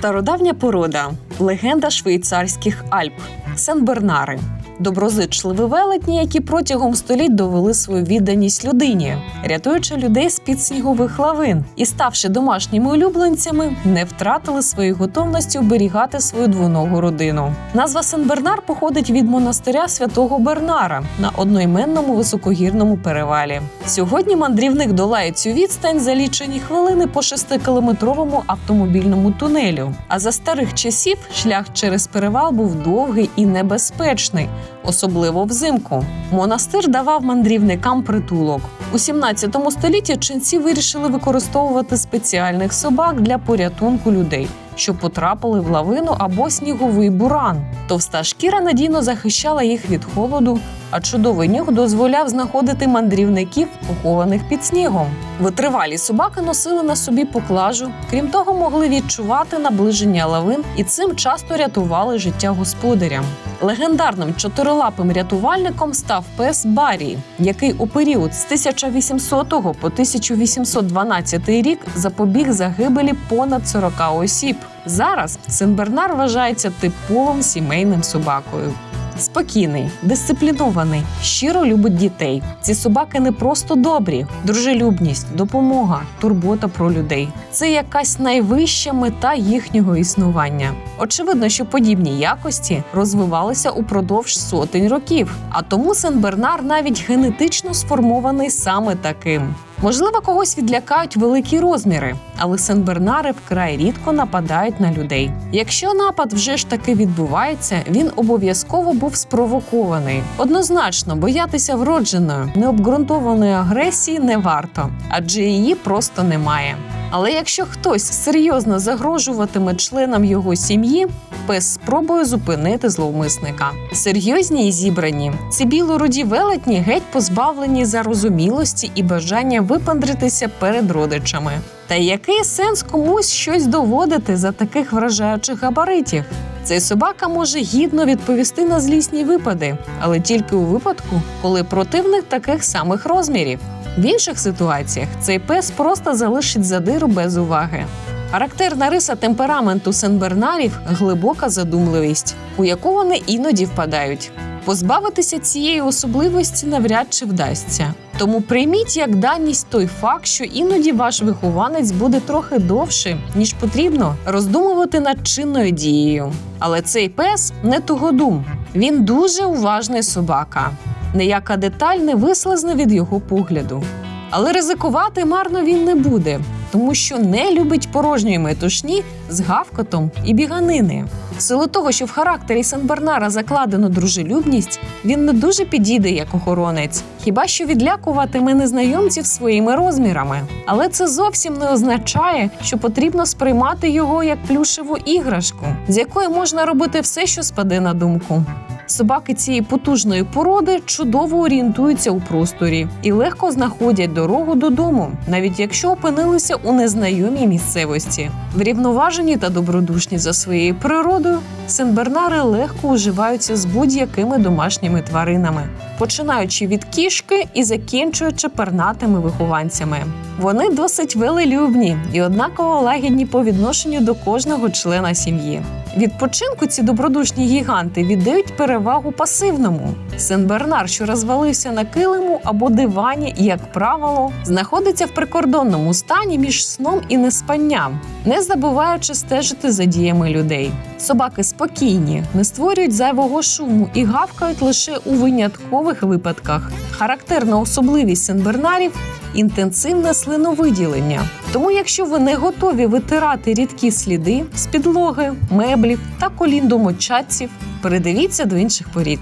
Стародавня порода, легенда швейцарських Альп, Сен-Бернари. Доброзичливі велетні, які протягом століть довели свою відданість людині, рятуючи людей з під снігових лавин і ставши домашніми улюбленцями, не втратили своєї готовності оберігати свою двоногу родину. Назва Сен-Бернар походить від монастиря святого Бернара на одноіменному високогірному перевалі. Сьогодні мандрівник долає цю відстань за лічені хвилини по шестикілометровому автомобільному тунелю. А за старих часів шлях через перевал був довгий і небезпечний, особливо взимку. Монастир давав мандрівникам притулок. У 17 столітті ченці вирішили використовувати спеціальних собак для порятунку людей. Що потрапили в лавину або сніговий буран. Товста шкіра надійно захищала їх від холоду, а чудовий нюх дозволяв знаходити мандрівників, похованих під снігом. Витривалі собаки носили на собі поклажу, крім того, могли відчувати наближення лавин і цим часто рятували життя господарям. Легендарним чотирилапим рятувальником став пес Барі, який у період з 1800 по 1812 рік запобіг загибелі понад 40 осіб. Зараз Сен-Бернар вважається типовим сімейним собакою. Спокійний, дисциплінований, щиро любить дітей. Ці собаки не просто добрі, дружелюбність, допомога, турбота про людей. Це якась найвища мета їхнього існування. Очевидно, що подібні якості розвивалися упродовж сотень років, а тому Сен-Бернар навіть генетично сформований саме таким. Можливо, когось відлякають великі розміри, але сенбернари вкрай рідко нападають на людей. Якщо напад вже ж таки відбувається, він обов'язково був спровокований. Однозначно, боятися вродженої необґрунтованої агресії не варто, адже її просто немає. Але якщо хтось серйозно загрожуватиме членам його сім'ї, пес спробує зупинити зловмисника. Серйозні і зібрані ці білоруді велетні геть позбавлені зарозумілості і бажання випандритися перед родичами. Та який сенс комусь щось доводити за таких вражаючих габаритів? Цей собака може гідно відповісти на злісні випади, але тільки у випадку, коли противник таких самих розмірів. В інших ситуаціях цей пес просто залишить задиру без уваги. Характерна риса темпераменту сенбернарів глибока задумливість, у яку вони іноді впадають. Позбавитися цієї особливості навряд чи вдасться. Тому прийміть як даність той факт, що іноді ваш вихованець буде трохи довше, ніж потрібно роздумувати над чинною дією. Але цей пес не тугодум. Він дуже уважний собака. Неяка деталь не вислизне від його погляду. Але ризикувати марно він не буде, тому що не любить порожньої метушні з гавкотом і біганини. В силу того, що в характері Сен-Бернара закладено дружелюбність, він не дуже підійде як охоронець, хіба що відлякуватиме незнайомців своїми розмірами. Але це зовсім не означає, що потрібно сприймати його як плюшеву іграшку, з якої можна робити все, що спаде на думку. Собаки цієї потужної породи чудово орієнтуються у просторі і легко знаходять дорогу додому, навіть якщо опинилися у незнайомій місцевості. Врівноважені та добродушні за своєю природою, сенбернари легко уживаються з будь-якими домашніми тваринами, починаючи від кішки і закінчуючи пернатими вихованцями. Вони досить велелюбні і однаково лагідні по відношенню до кожного члена сім'ї. Відпочинку ці добродушні гіганти віддають перевагу пасивному. Сен-Бернар, що розвалився на килиму або дивані, як правило, знаходиться в прикордонному стані між сном і неспанням, не забуваючи стежити за діями людей. Собаки спокійні, не створюють зайвого шуму і гавкають лише у виняткових випадках. Характерна особливість сен-бернарів інтенсивне слиновиділення. Тому, якщо ви не готові витирати рідкі сліди з підлоги, меблів та колін домочадців, передивіться до інших порід.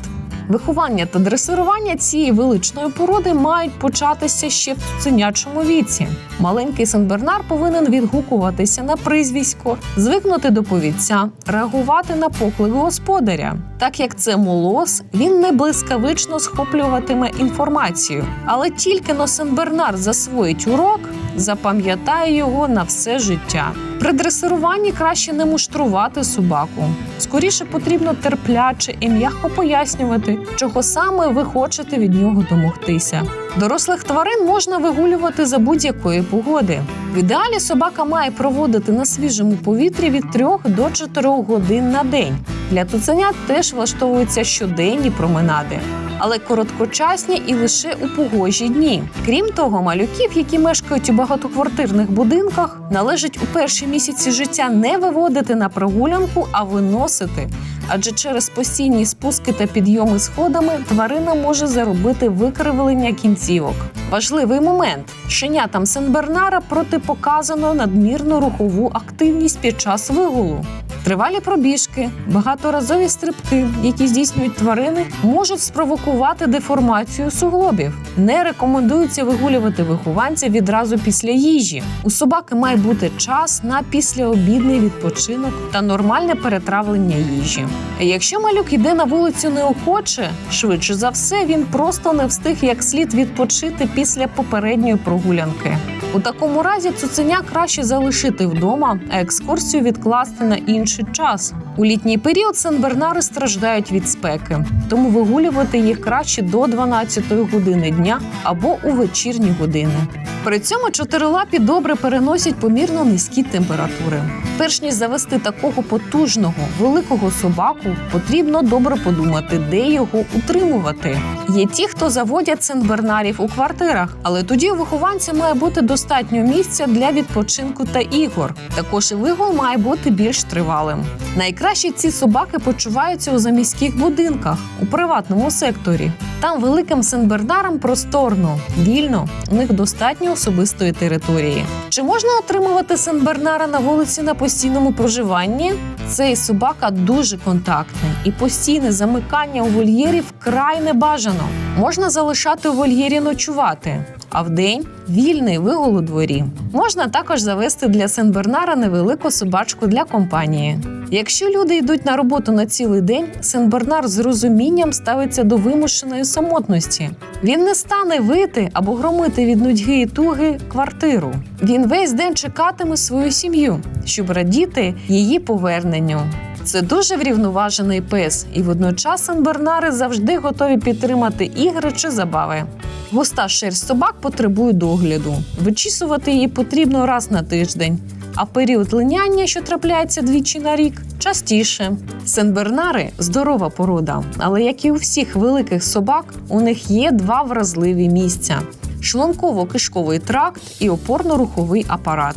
Виховання та дресирування цієї величної породи мають початися ще в цуценячому віці. Маленький Сен-Бернар повинен відгукуватися на призвісько, звикнути до повідця, реагувати на поклик господаря. Так як це молос, він не блискавично схоплюватиме інформацію. Але тільки но Сен-Бернар засвоїть урок, запам'ятає його на все життя. При дресируванні краще не муштрувати собаку. Скоріше потрібно терпляче і м'яко пояснювати, чого саме ви хочете від нього домогтися. Дорослих тварин можна вигулювати за будь-якої погоди. В ідеалі собака має проводити на свіжому повітрі від 3 до 4 годин на день. Для цуценят теж влаштовуються щоденні променади, але короткочасні і лише у погожі дні. Крім того, малюків, які мешкають у багатоквартирних будинках, належить у перші місяці життя не виводити на прогулянку, а виносити. Адже через постійні спуски та підйоми сходами тварина може заробити викривлення кінцівок. Важливий момент: щенятам Сенбернара протипоказано надмірну рухову активність під час вигулу. Тривалі пробіжки, багаторазові стрибки, які здійснюють тварини, можуть спровокувати деформацію суглобів. Не рекомендується вигулювати вихованця відразу після їжі. У собаки має бути час на післяобідний відпочинок та нормальне перетравлення їжі. Якщо малюк йде на вулицю неохоче, швидше за все він просто не встиг як слід відпочити після попередньої прогулянки. У такому разі цуценя краще залишити вдома, а екскурсію відкласти на інший час. У літній період сенбернари страждають від спеки, тому вигулювати їх краще до 12 години дня або у вечірні години. При цьому чотирилапі добре переносять помірно низькі температури. Перш ніж завести такого потужного великого собаку, потрібно добре подумати, де його утримувати. Є ті, хто заводять сенбернарів у квартирах, але тоді у вихованця має бути достатньо місця для відпочинку та ігор. Також і вигул має бути більш тривалим. Найкраще ці собаки почуваються у заміських будинках у приватному секторі. Там великим сенбернарам просторно, вільно, у них достатньо особистої території. Чи можна отримувати сенбернара на вулиці на постійному проживанні? Цей собака дуже контактний і постійне замикання у вольєрі вкрай не бажано. Можна залишати у вольєрі ночувати, а вдень вільний вигул у дворі. Можна також завести для сенбернара невелику собачку для компанії. Якщо люди йдуть на роботу на цілий день, сенбернар з розумінням ставиться до вимушеної самотності. Він не стане вити або громити від нудьги і туги квартиру. Він весь день чекатиме свою сім'ю, щоб радіти її поверненню. Це дуже врівноважений пес, і водночас сенбернари завжди готові підтримати ігри чи забави. Густа шерсть собак потребує догляду. Вичісувати її потрібно раз на тиждень, а період линяння, що трапляється двічі на рік, частіше. Сенбернари здорова порода, але як і у всіх великих собак, у них є два вразливі місця: шлунково-кишковий тракт і опорно-руховий апарат.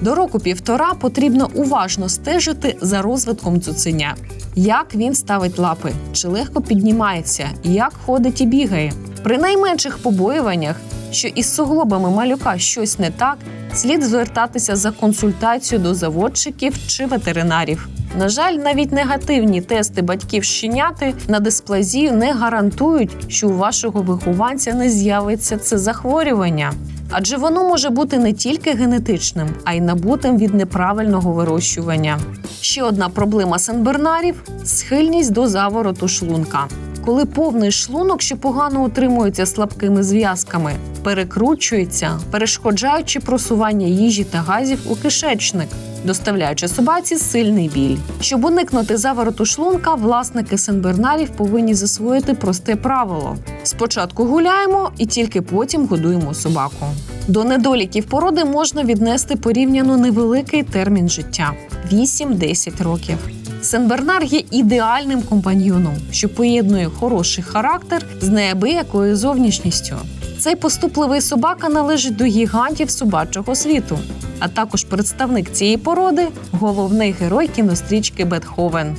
До року півтора потрібно уважно стежити за розвитком цуценя, як він ставить лапи, чи легко піднімається, як ходить і бігає. При найменших побоюваннях, що із суглобами малюка щось не так, слід звертатися за консультацією до заводчиків чи ветеринарів. На жаль, навіть негативні тести батьків щеняти на дисплазію не гарантують, що у вашого вихованця не з'явиться це захворювання. Адже воно може бути не тільки генетичним, а й набутим від неправильного вирощування. Ще одна проблема сенбернарів схильність до завороту шлунка. Коли повний шлунок, що погано утримується слабкими зв'язками, перекручується, перешкоджаючи просування їжі та газів у кишечник, доставляючи собаці сильний біль. Щоб уникнути завороту шлунка, власники сенбернарів повинні засвоїти просте правило: спочатку гуляємо і тільки потім годуємо собаку. До недоліків породи можна віднести порівняно невеликий термін життя 8-10 років. Сенбернар є ідеальним компаньйоном, що поєднує хороший характер з неабиякою зовнішністю. Цей поступливий собака належить до гігантів собачого світу, а також представник цієї породи головний герой кінострічки Бетховен.